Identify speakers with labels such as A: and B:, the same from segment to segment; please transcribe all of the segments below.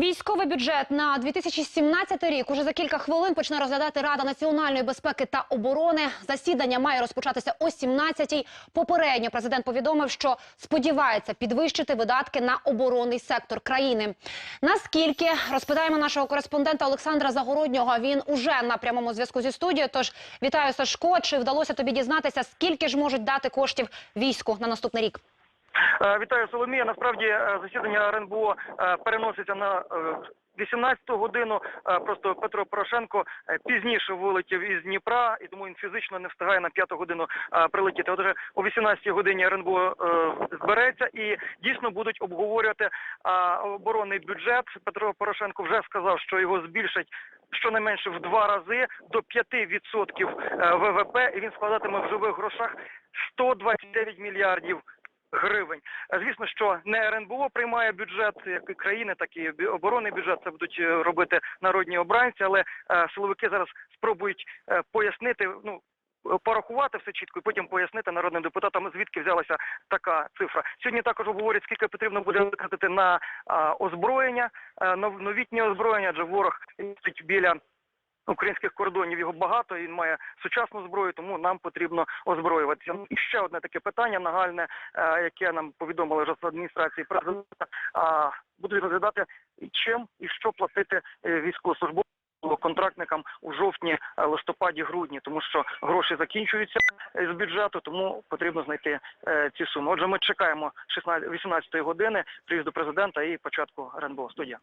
A: Військовий бюджет на 2017 рік уже за кілька хвилин почне розглядати Рада національної безпеки та оборони. Засідання має розпочатися о 17-й. Попередньо президент повідомив, що сподівається підвищити видатки на оборонний сектор країни. Наскільки розпитаємо нашого кореспондента Олександра Загороднього. Він уже на прямому зв'язку зі студією. Тож вітаю Сашко. Чи вдалося тобі дізнатися, скільки ж можуть дати коштів війську на наступний рік?
B: Е, Вітаю, Соломія. Насправді е, засідання РНБО е, переноситься на е, 18-ту годину. Просто Петро Порошенко пізніше вилетів із Дніпра, і тому він фізично не встигає на п'яту годину прилетіти. Отже, о 18-й годині РНБО збереться і дійсно будуть обговорювати оборонний бюджет. Петро Порошенко вже сказав, що його збільшать щонайменше в два рази до 5% е, ВВП, і він складатиме в живих грошах 129 мільярдів гривень. Е, Звісно, що не РНБО приймає бюджет як і країни, так і оборонний бюджет. Це будуть е, робити народні обранці, але е, силовики зараз спробують пояснити. Ну порахувати все чітко і потім пояснити народним депутатам, звідки взялася така цифра. Сьогодні також говорять, скільки потрібно буде витратити на озброєння, новітнє озброєння, адже ворог біля українських кордонів його багато. Він має сучасну зброю, тому нам потрібно озброюватися. Ну, І ще одне таке питання нагальне, е, яке нам повідомили вже з адміністрації президента. Будуть розглядати чим і що платити е, військовослужбовцям. Контрактникам у жовтні, е, листопаді, грудні, тому що гроші закінчуються з бюджету, тому потрібно знайти ці суми. Отже, ми чекаємо 16 18 години приїзду президента і початку РНБО. Студія.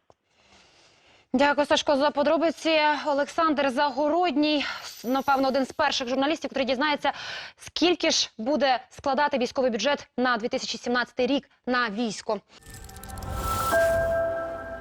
A: Дякую, Сашко, за подробиці. Олександр Загородній, напевно, один з перших журналістів, який дізнається, скільки ж буде складати військовий бюджет на 2017 рік на військо.